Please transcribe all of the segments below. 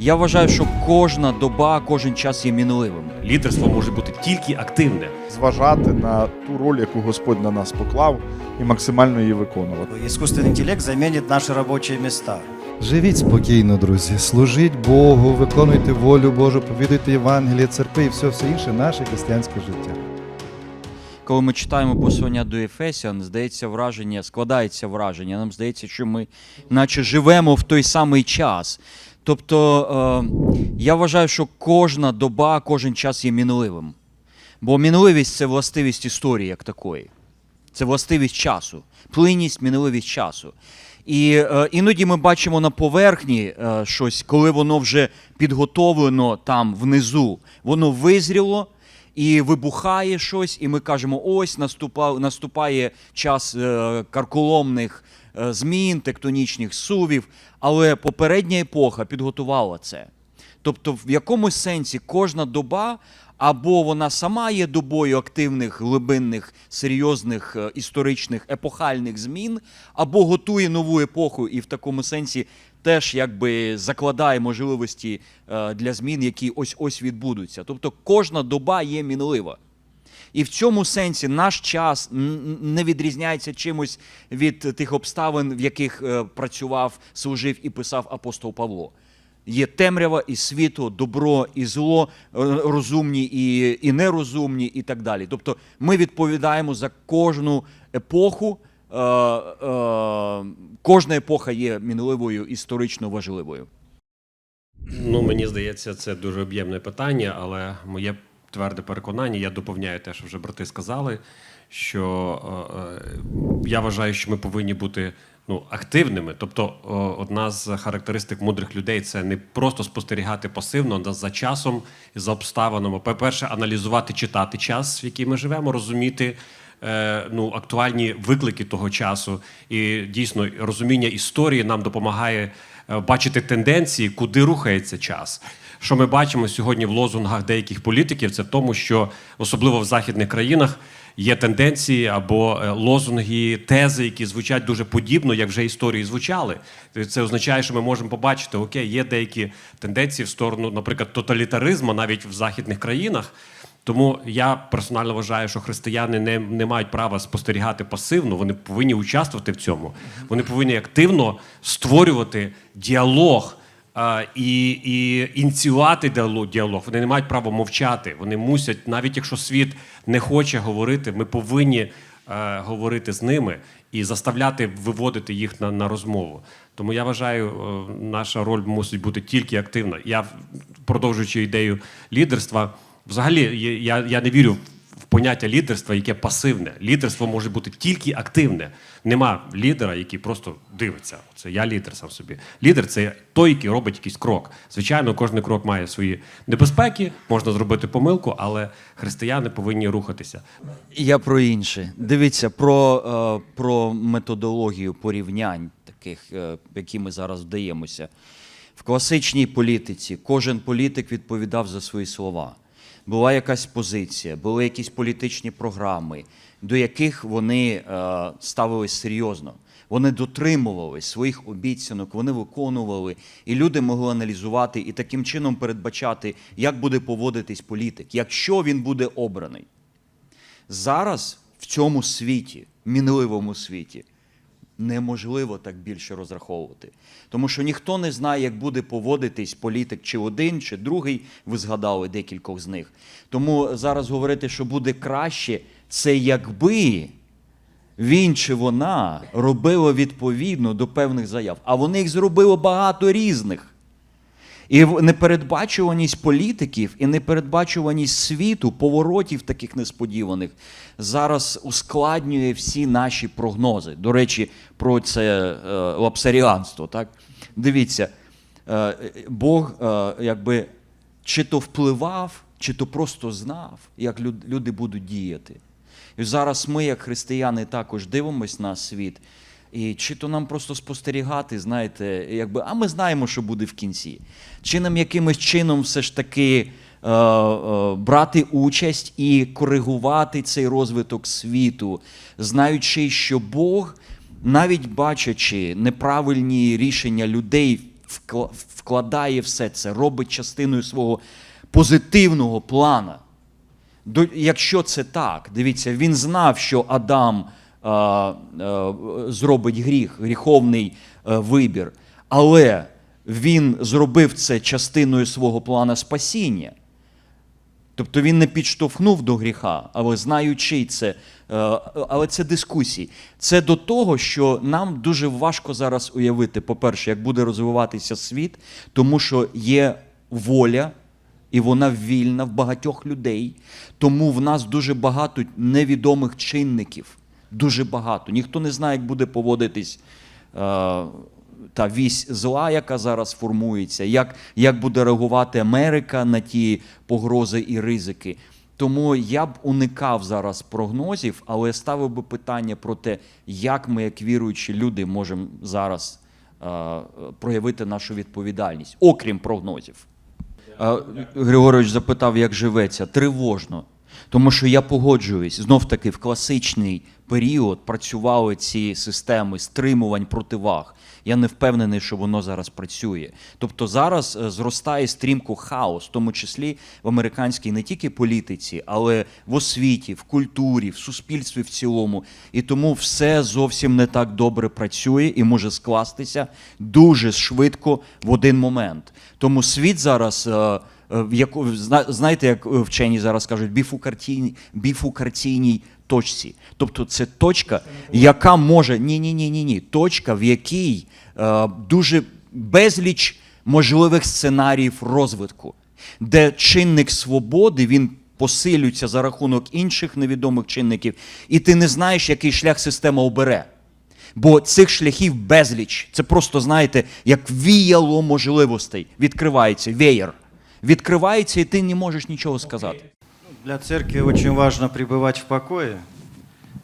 Я вважаю, що кожна доба, кожен час є мінливим. Лідерство може бути тільки активне. зважати на ту роль, яку Господь на нас поклав, і максимально її виконувати. Искусственный интеллект заменит наши рабочие места. Живіть спокійно, друзі, служіть Богу, виконуйте волю Божу, повідуйте Євангеліє, церкви і все, все інше наше християнське життя. Коли ми читаємо послання до Ефесян, здається враження, складається враження. Нам здається, що ми наче живемо в той самий час. Тобто е, я вважаю, що кожна доба, кожен час є мінливим. Бо мінливість це властивість історії як такої. Це властивість часу, плинність, мінливість часу. І е, іноді ми бачимо на поверхні е, щось, коли воно вже підготовлено там внизу, воно визріло і вибухає щось, і ми кажемо: ось наступа, наступає час е, карколомних змін, тектонічних сувів. Але попередня епоха підготувала це. Тобто, в якомусь сенсі кожна доба або вона сама є добою активних, глибинних, серйозних е, історичних епохальних змін, або готує нову епоху, і в такому сенсі теж якби закладає можливості е, для змін, які ось ось відбудуться. Тобто кожна доба є мінлива. І в цьому сенсі наш час не відрізняється чимось від тих обставин, в яких е, працював, служив і писав апостол Павло. Є темрява і світло, добро і зло, е, розумні і, і нерозумні, і так далі. Тобто ми відповідаємо за кожну епоху. Е, е, кожна епоха є мінливою, історично важливою. Ну, мені здається, це дуже об'ємне питання, але моє тверде переконання, я доповняю те, що вже брати сказали, що е, е, я вважаю, що ми повинні бути ну, активними. Тобто, е, одна з характеристик мудрих людей це не просто спостерігати пасивно а за часом і за обставинами. По-перше, аналізувати, читати час, в який ми живемо, розуміти. Ну, актуальні виклики того часу, і дійсно розуміння історії нам допомагає бачити тенденції, куди рухається час. Що ми бачимо сьогодні в лозунгах деяких політиків, це в тому, що особливо в західних країнах є тенденції або е, лозунги, тези, які звучать дуже подібно, як вже історії звучали. Це означає, що ми можемо побачити, окей, є деякі тенденції в сторону, наприклад, тоталітаризму навіть в західних країнах. Тому я персонально вважаю, що християни не, не мають права спостерігати пасивно, вони повинні участвувати в цьому. Вони повинні активно створювати діалог і, і ініціювати діалог. Вони не мають права мовчати. Вони мусять, навіть якщо світ не хоче говорити, ми повинні е, говорити з ними і заставляти виводити їх на, на розмову. Тому я вважаю, е, наша роль мусить бути тільки активна. Я продовжуючи ідею лідерства. Взагалі, я, я не вірю поняття лідерства, яке пасивне. Лідерство може бути тільки активне. Нема лідера, який просто дивиться. Це я лідер сам собі. Лідер це той, який робить якийсь крок. Звичайно, кожен крок має свої небезпеки, можна зробити помилку, але християни повинні рухатися. Я про інше. Дивіться, про, е, про методологію порівнянь, таких, е, які ми зараз вдаємося. В класичній політиці кожен політик відповідав за свої слова. Була якась позиція, були якісь політичні програми, до яких вони е, ставились серйозно. Вони дотримували своїх обіцянок, вони виконували, і люди могли аналізувати і таким чином передбачати, як буде поводитись політик, якщо він буде обраний. Зараз в цьому світі, мінливому світі, неможливо так більше розраховувати. Тому що ніхто не знає, як буде поводитись політик чи один, чи другий, ви згадали декількох з них. Тому зараз говорити, що буде краще, це якби він чи вона робила відповідно до певних заяв. А вони їх зробили багато різних. І непередбачуваність політиків і непередбачуваність світу, поворотів таких несподіваних, зараз ускладнює всі наші прогнози. До речі, про це е, лапсаріанство. Так? Дивіться, е, Бог е, якби чи то впливав, чи то просто знав, як люд- люди будуть діяти. І зараз ми, як християни, також дивимось на світ. І чи то нам просто спостерігати, знаєте, якби, а ми знаємо, що буде в кінці. Чи нам якимось чином все ж таки е, е, брати участь і коригувати цей розвиток світу, знаючи, що Бог, навіть бачачи неправильні рішення людей вкладає все це, робить частиною свого позитивного плана. Якщо це так, дивіться, він знав, що Адам зробить гріх, гріховний е, вибір, але він зробив це частиною свого плана спасіння. Тобто він не підштовхнув до гріха, але знаючи це, е, але це дискусії. Це до того, що нам дуже важко зараз уявити, по-перше, як буде розвиватися світ, тому що є воля, і вона вільна в багатьох людей. Тому в нас дуже багато невідомих чинників. Дуже багато. Ніхто не знає, як буде поводитись. е, та вісь зла, яка зараз формується, як, як буде реагувати Америка на ті погрози і ризики. Тому я б уникав зараз прогнозів, але ставив би питання про те, як ми, як віруючі люди, можемо зараз е, проявити нашу відповідальність, окрім прогнозів. А, Григорович запитав, як живеться. Тривожно. Тому що я погоджуюсь, знов таки в класичний період працювали ці системи стримувань противаг. Я не впевнений, що воно зараз працює. Тобто зараз е, зростає стрімко хаос, в тому числі в американській не тільки політиці, але в освіті, в культурі, в суспільстві в цілому. І тому все зовсім не так добре працює і може скластися дуже швидко в один момент. Тому світ зараз. Е, В яку зна- знаєте, як е, вчені зараз кажуть, біфукарційній, біфукарційній точці. Тобто це точка, яка може ні, ні, ні, ні, ні. Точка, в якій е, дуже безліч можливих сценаріїв розвитку, де чинник свободи він посилюється за рахунок інших невідомих чинників, і ти не знаєш, який шлях система обере. Бо цих шляхів безліч. Це просто, знаєте, як віяло можливостей. Відкривається веєр. Відкривається, і ти не можеш нічого сказати. Для церкви очень важно пребывать в покое.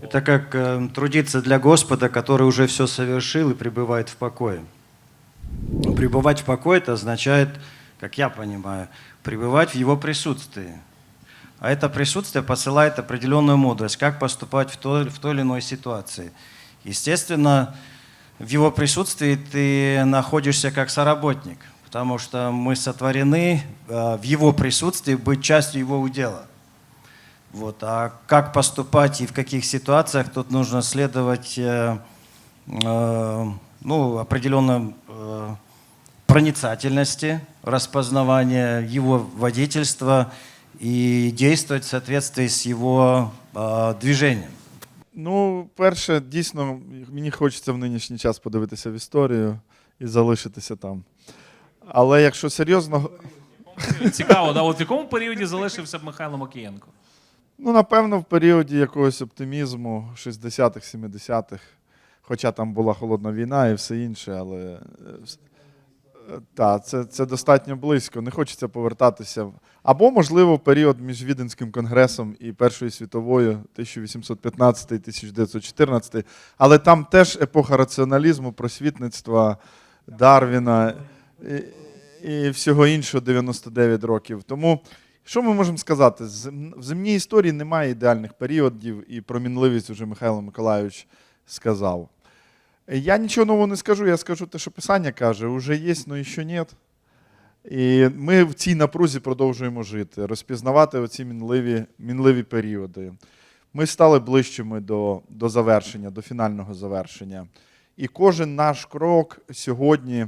Это как э, трудиться для Господа, который уже все совершил и пребывает в покое. Пребывать в покое это означает, как я понимаю, пребывать в Его присутствии. А это присутствие посылает определенную мудрость, как поступать в той, в той или иной ситуации. Естественно, в Его присутствии ты находишься как соработник, потому что мы сотворены э, в Его присутствии быть частью Его удела. Вот. А как поступать и в каких ситуациях, тут нужно следовать э, э, ну, определенной э, проницательности, распознавания его водительства и действовать в соответствии с его э, движением. Ну, перше, дійсно, мені хочеться в нинішній час подивитися в історію і залишитися там. Але якщо серйозно, Цікаво, да? От в якому періоді залишився б Михайло Макієнко? ну, напевно, в періоді якогось оптимізму 60-х, 70-х, хоча там була холодна війна і все інше, але е, вс- е, та, це, це достатньо близько. Не хочеться повертатися. в- Або, можливо, в період між Віденським конгресом і Першою світовою 1815-1914. Але там теж епоха раціоналізму, просвітництва, Дарвіна і, і всього іншого 99 років. Тому що ми можемо сказати? В земній історії немає ідеальних періодів, і про мінливість вже Михайло Миколайович сказав. Я нічого нового не скажу, я скажу те, що Писання каже: уже є, але ще нет. І ми в цій напрузі продовжуємо жити, розпізнавати оці мінливі, мінливі періоди. Ми стали ближчими до, до завершення, до фінального завершення. І кожен наш крок сьогодні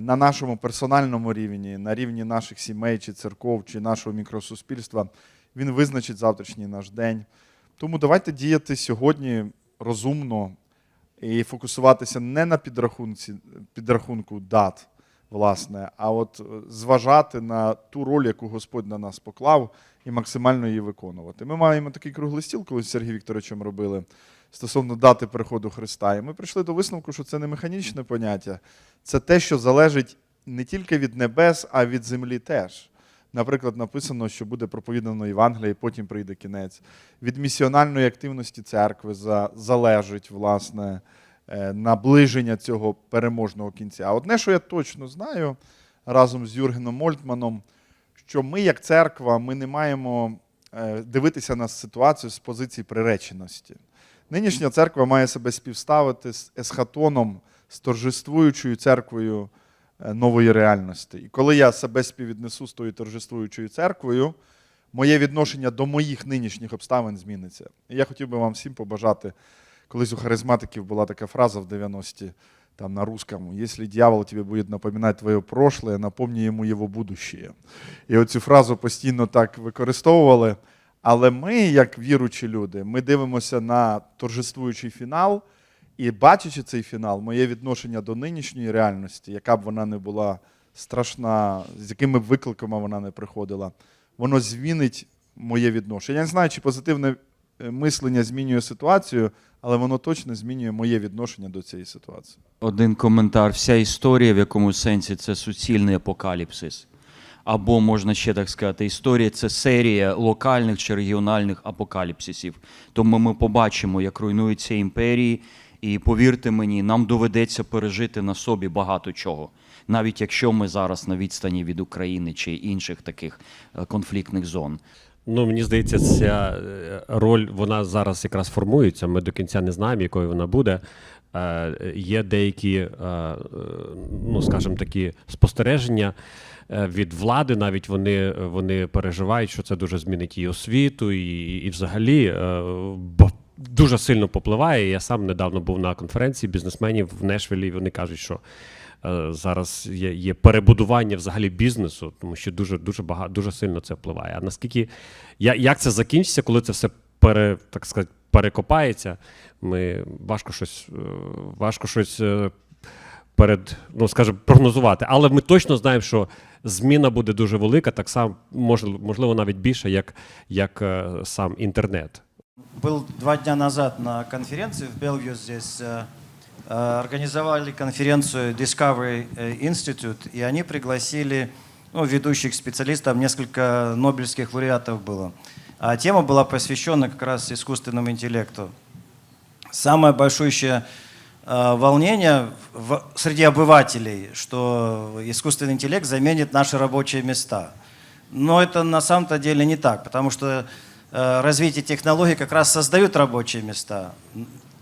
на нашому персональному рівні, на рівні наших сімей чи церков, чи нашого мікросуспільства, він визначить завтрашній наш день. Тому давайте діяти сьогодні розумно і фокусуватися не на підрахунці, підрахунку дат, власне, а от е, зважати на ту роль, яку Господь на нас поклав, і максимально її виконувати. Ми маємо такий круглий стіл, коли з Сергієм Вікторовичем робили стосовно дати приходу Христа. І ми прийшли до висновку, що це не механічне поняття, це те, що залежить не тільки від небес, а від землі теж. Наприклад, написано, що буде проповідано Євангеліє, і потім прийде кінець. Від місіональної активності церкви залежить власне наближення цього переможного кінця. А одне, що я точно знаю разом з Юргеном Мольтманом, що ми, як церква, ми не маємо е, дивитися на ситуацію з позиції приреченості. Нинішня церква має себе співставити з есхатоном, з торжествуючою церквою е, нової реальності. І коли я себе співвіднесу з тою торжествуючою церквою, моє відношення до моїх нинішніх обставин зміниться. І я хотів би вам всім побажати. Колись у харизматиків була така фраза в 90-ті там на русском, если дьявол тебе будет напоминать твоє прошлое, напомни йому його будущее. І оцю фразу постійно так використовували. Але ми, як віручі люди, ми дивимося на торжествуючий фінал, і бачачи цей фінал, моє відношення до нинішньої реальності, яка б вона не була страшна, з якими викликами вона не приходила, воно змінить моє відношення. Я не знаю, чи позитивне мислення змінює ситуацію, але воно точно змінює моє відношення до цієї ситуації. Один коментар. Вся історія в якому сенсі це суцільний апокаліпсис. Або можна ще так сказати, історія це серія локальних чи регіональних апокаліпсисів. Тому ми побачимо, як руйнуються імперії, і повірте мені, нам доведеться пережити на собі багато чого, навіть якщо ми зараз на відстані від України чи інших таких е, конфліктних зон. Ну, мені здається, ця е, роль вона зараз якраз формується. Ми до кінця не знаємо, якою вона буде. Е, Є деякі, е, ну скажімо такі, спостереження е, від влади. Навіть вони, вони переживають, що це дуже змінить і освіту, і, і взагалі бо дуже сильно попливає. Я сам недавно був на конференції бізнесменів в Нешвілі, і вони кажуть, що зараз є, є перебудування взагалі бізнесу, тому що дуже дуже багато дуже сильно це впливає. А наскільки я, як це закінчиться, коли це все пере, так сказати, перекопається, ми важко щось е, важко щось е, перед, ну скажімо, прогнозувати. Але ми точно знаємо, що зміна буде дуже велика, так само можливо, навіть більше, як, як е, сам інтернет. Был два дня назад на конференции в Белвью здесь. Э, Организовали конференцию Discovery э, Institute, и они пригласили ну, ведущих специалистов, несколько нобелевских лауреатов было. А тема была посвящена как раз искусственному интеллекту. Самое большое э, волнение в- среди обывателей, что искусственный интеллект заменит наши рабочие места. Но это на самом-то деле не так, потому что развитие технологий как раз создают рабочие места.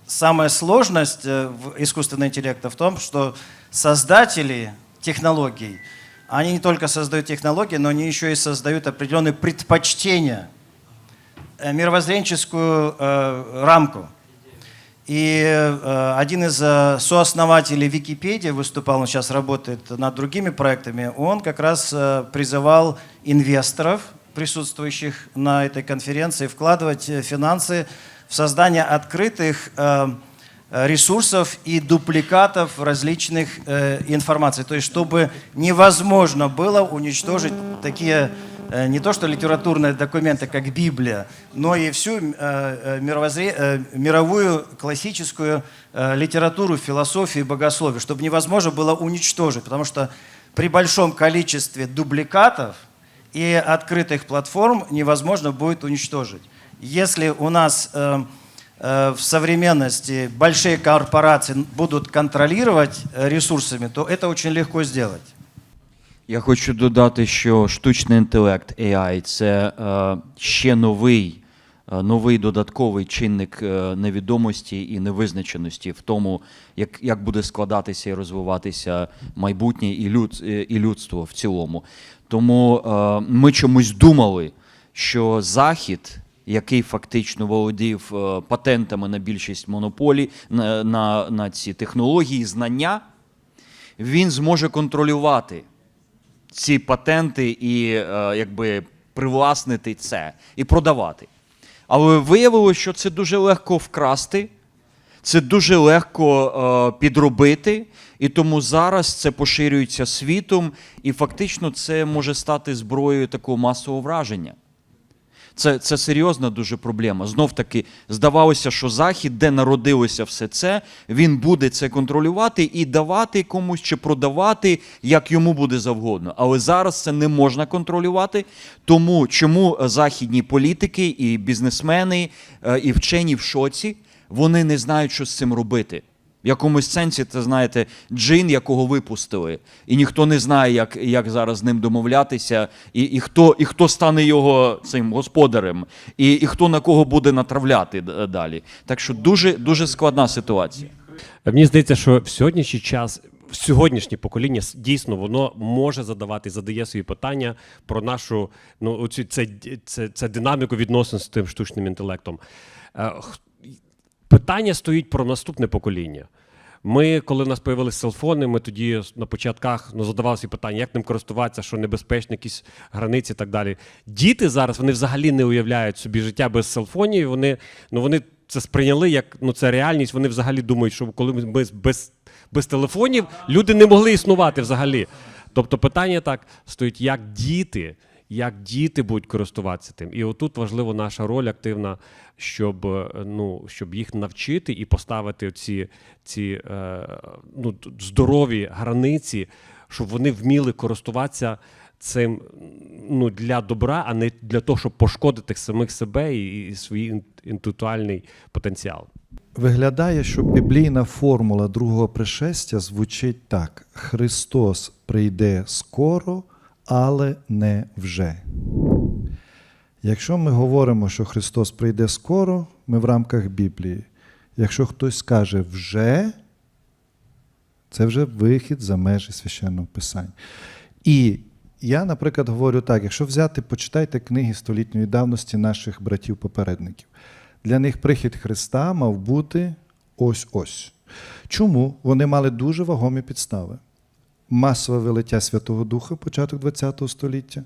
Самая сложность э, в искусственного интеллекта в том, что создатели технологий, они не только создают технологии, но они еще и создают определенные предпочтения, э, мировоззренческую э, рамку. И э, один из э, сооснователей Википедии выступал, он сейчас работает над другими проектами, он как раз э, призывал инвесторов, присутствующих на этой конференции, вкладывать э, финансы в создание открытых э, ресурсов и дупликатов различных э, информаций. То есть, чтобы невозможно было уничтожить такие э, не то что литературные документы, как Библия, но и всю мировую классическую литературу, философию богословие, чтобы невозможно было уничтожить, потому что при большом количестве дубликатов и открытых платформ невозможно будет уничтожить. Если у нас э, э, в современности большие корпорации будут контролировать э, ресурсами, то это очень легко сделать. Я хочу додати, що штучний інтелект AI – це е, ще новий, е, новий додатковий чинник е, невідомості і невизначеності в тому, як, як буде складатися і розвиватися майбутнє і, люд, е, і людство в цілому. Тому е, ми чомусь думали, що Захід, який фактично володів е, патентами на більшість монополій, на, на, на ці технології, знання, він зможе контролювати ці патенти і е, якби привласнити це і продавати. Але виявилося, що це дуже легко вкрасти, це дуже легко е, підробити, і тому зараз це поширюється світом, і фактично це може стати зброєю такого масового враження. Це, це серйозна дуже проблема. Знов таки, здавалося, що Захід, де народилося все це, він буде це контролювати і давати комусь чи продавати, як йому буде завгодно. Але зараз це не можна контролювати. Тому чому західні політики і бізнесмени, е, і вчені в шоці, вони не знають, що з цим робити. В якомусь сенсі, це знаєте, джин, якого випустили, і ніхто не знає, як, як зараз з ним домовлятися, і, і, хто, і хто стане його цим господарем, і, і хто на кого буде натравляти далі. Так що дуже, дуже складна ситуація. Мені здається, що в сьогоднішній час сьогоднішнє покоління дійсно воно може задавати, задає свої питання про нашу ну оцю це, це, це динаміку відносин з тим штучним інтелектом. Питання стоїть про наступне покоління. Ми, коли в нас появилися селфони, ми тоді на початках ну, задавалися питання, як ним користуватися, що небезпечно, якісь границі і так далі. Діти зараз вони взагалі не уявляють собі життя без селфонів. Вони, ну, вони це сприйняли як ну, це реальність. Вони взагалі думають, що коли ми без, без, без телефонів люди не могли існувати взагалі. Тобто питання так стоїть, як діти, як діти будуть користуватися тим. І отут важлива наша роль активна, щоб, е, ну, щоб їх навчити і поставити ці, ці е, ну, здорові границі, щоб вони вміли користуватися цим ну, для добра, а не для того, щоб пошкодити самих себе і, і свій інтелектуальний потенціал. Виглядає, що біблійна формула другого пришестя звучить так: Христос прийде скоро, але не вже. Якщо ми говоримо, що Христос прийде скоро, ми в рамках Біблії. Якщо хтось скаже вже, це вже вихід за межі священного писання. І я, наприклад, говорю так: якщо взяти, почитайте книги столітньої давності наших братів-попередників. Для них прихід Христа мав бути ось-ось. Чому? Вони мали дуже вагомі підстави. Масове вилиття Святого Духа, початок ХХ століття.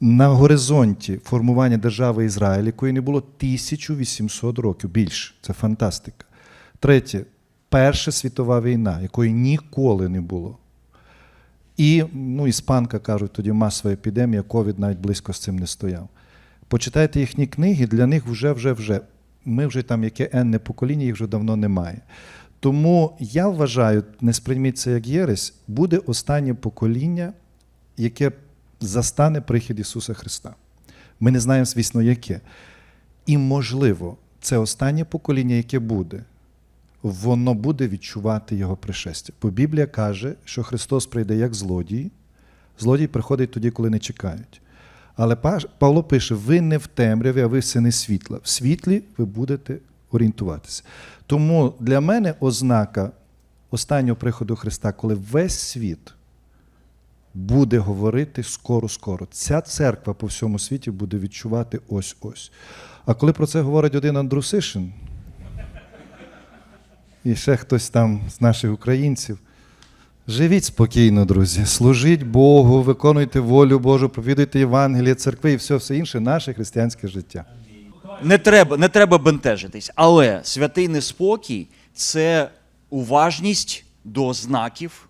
На горизонті формування держави Ізраїль, якої не було 1800 років більше. Це фантастика. Третє, Перша світова війна, якої ніколи не було. І ну, іспанка кажуть, тоді масова епідемія, ковід навіть близько з цим не стояв. Почитайте їхні книги, для них вже, вже, вже. Ми вже там яке енне покоління, їх вже давно немає. Тому я вважаю, не сприйміть це як єресь, буде останнє покоління, яке застане прихід Ісуса Христа. Ми не знаємо, звісно, яке. І, можливо, це останнє покоління, яке буде, воно буде відчувати Його пришестя. Бо Біблія каже, що Христос прийде як злодій. Злодій приходить тоді, коли не чекають. Але Павло пише: ви не в темряві, а ви сини світла. В світлі ви будете орієнтуватися. Тому для мене ознака останнього приходу Христа, коли весь світ буде говорити скоро-скоро. Ця церква по всьому світі буде відчувати ось-ось. А коли про це говорить один Андрусишин, і ще хтось там з наших українців. Живіть спокійно, друзі, служіть Богу, виконуйте волю Божу, провідуйте Євангеліє, церкви і все, все інше наше християнське життя. Не треба, не треба бентежитись. Але святий неспокій це уважність до знаків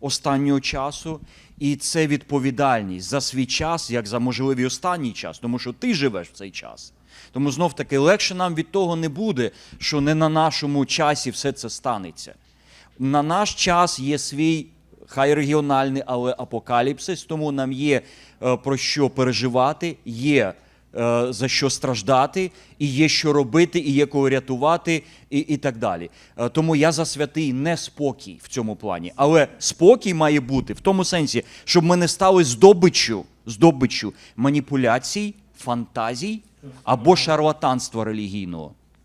останнього часу, і це відповідальність за свій час, як за можливий останній час, тому що ти живеш в цей час. Тому знов таки легше нам від того не буде, що не на нашому часі все це станеться. На наш час є свій, хай регіональний, але апокаліпсис, тому нам є е, про що переживати, є за що страждати, і є що робити, і є кого рятувати, і, і так далі. Е, Тому я за святий неспокій в цьому плані. Але спокій має бути в тому сенсі, щоб ми не стали здобиччю, здобиччю маніпуляцій, фантазій або шарлатанства релігійного.